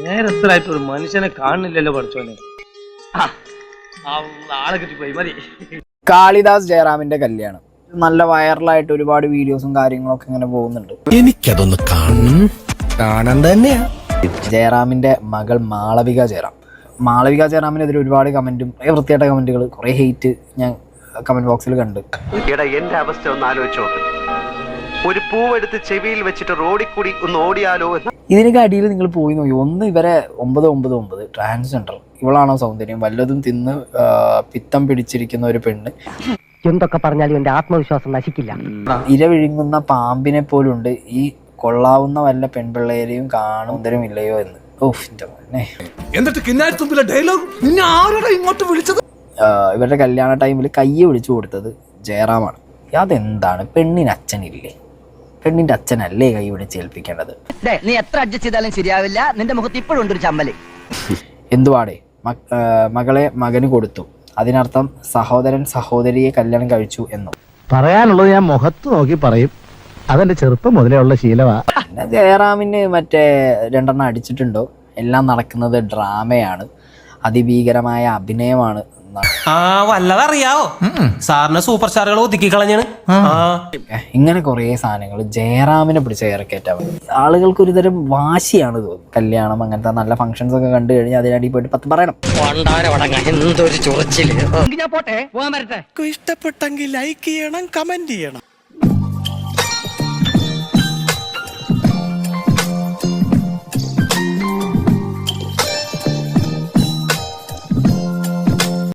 നേരത്തിലായിട്ട് ഒരു മനുഷ്യനെ കാണുന്നില്ലല്ലോ പഠിച്ചോനെ ആളെ കിട്ടിപ്പോയി മതി. കാളിദാസ് ജയറാമിന്റെ കല്യാണം. നല്ല വൈറലായിട്ട് ഒരുപാട് വീഡിയോസും കാര്യങ്ങളൊക്കെ ഇങ്ങനെ പോകുന്നുണ്ട്. എനിക്കതൊന്ന് കാണണം. കാണാൻ തന്നെയാ. ജയറാമിന്റെ മകൾ മാളവിക ജയറാം. മാളവിക ജയറാമിനെതിരെ ഒരുപാട് കമന്റും കുറേ വൃത്തിയായിട്ട കമന്റുകൾ കുറേ ഹെയ്റ്റ് ഞാൻ കമന്റ് ബോക്സിൽ കണ്ട്. എടാ എന്റെ അവസ്ഥ ഒന്ന് ആലോചിച്ചോ ഒരു പൂവെടുത്ത് ചെവിയിൽ വെച്ചിട്ട് റോഡിൽ കൂടി ഒന്ന് ഓടിയാലോ എന്ന് ഇതിനൊക്കെ അടിയിൽ നിങ്ങൾ പോയി നോക്കി. ഒന്ന് ഇവരെ ഒമ്പത് ഒമ്പത് ഒമ്പത്. ട്രാൻസ്ജെൻഡർ ഇവളാണോ സൗന്ദര്യം? വല്ലതും തിന്ന് പിത്തം പിടിച്ചിരിക്കുന്ന ഒരു പെണ്ണ്. എന്തൊക്കെ പറഞ്ഞാലും എന്റെ ആത്മവിശ്വാസം നശിക്കില്ല. ഇര വിഴുങ്ങുന്ന പാമ്പിനെ പോലുണ്ട്. ഈ കൊള്ളാവുന്ന വല്ല പെൺപിള്ളേരെയും കാണുന്നതരും ഇല്ലയോ എന്ന്. എന്നിട്ട് ഡയലോഗ് നിന്നെ ആരുടെ ഇങ്ങോട്ട് വിളിച്ചത്? ഇവരുടെ കല്യാണ ടൈമിൽ കയ്യെ വിളിച്ചു കൊടുത്തത് ജയറാമാണ്. അതെന്താണ്? പെണ്ണിന് അച്ഛനില്ലേ? പെണ്ണിന്റെ അച്ഛനല്ലേ കൈ പിടിച്ച് ഏൽപ്പിക്കേണ്ടത്? നീ എത്ര അഡ്ജസ്റ്റ് ചെയ്താലും ശരിയാവില്ല. നിന്റെ മുഖത്ത് ഇപ്പോഴും ഉണ്ട് ഒരു ചമ്മൽ. എന്തുവാടേ? മകളെ മകന് കൊടുത്തു. അതിനർത്ഥം സഹോദരൻ സഹോദരിയെ കല്യാണം കഴിച്ചു എന്നും. പറയാനുള്ളത് ഞാൻ മുഖത്ത് നോക്കി പറയും. അതെന്റെ ചെറുപ്പം മുതലേ ഉള്ള ശീലമാ. ജയറാമിന് മറ്റേ രണ്ടെണ്ണം അടിച്ചിട്ടുണ്ടോ? എല്ലാം നടക്കുന്നത് ഡ്രാമയാണ്. അതിഭീകരമായ അഭിനയമാണ് ആ വല്ലതറിയാവോ? സാറിന് സൂപ്പർ സ്റ്റാറുകൾ ഒതുക്കി കളഞ്ഞാണ് ആ. ഇങ്ങനെ കുറേ സാധനങ്ങൾ. ജയറാമിനെ പിടിച്ച ഇറക്കേറ്റാൻ ആളുകൾക്ക് ഒരുതരം വാശിയാണ് തോന്നുന്നത്. കല്യാണം അങ്ങനത്തെ നല്ല ഫംഗ്ഷൻസ് ഒക്കെ കണ്ടു കഴിഞ്ഞാൽ അതിനടി പോയിട്ട് പത്ത് പറയണം. ഇഷ്ടപ്പെട്ടെങ്കിൽ ലൈക്ക് ചെയ്യണം കമന്റ് ചെയ്യണം.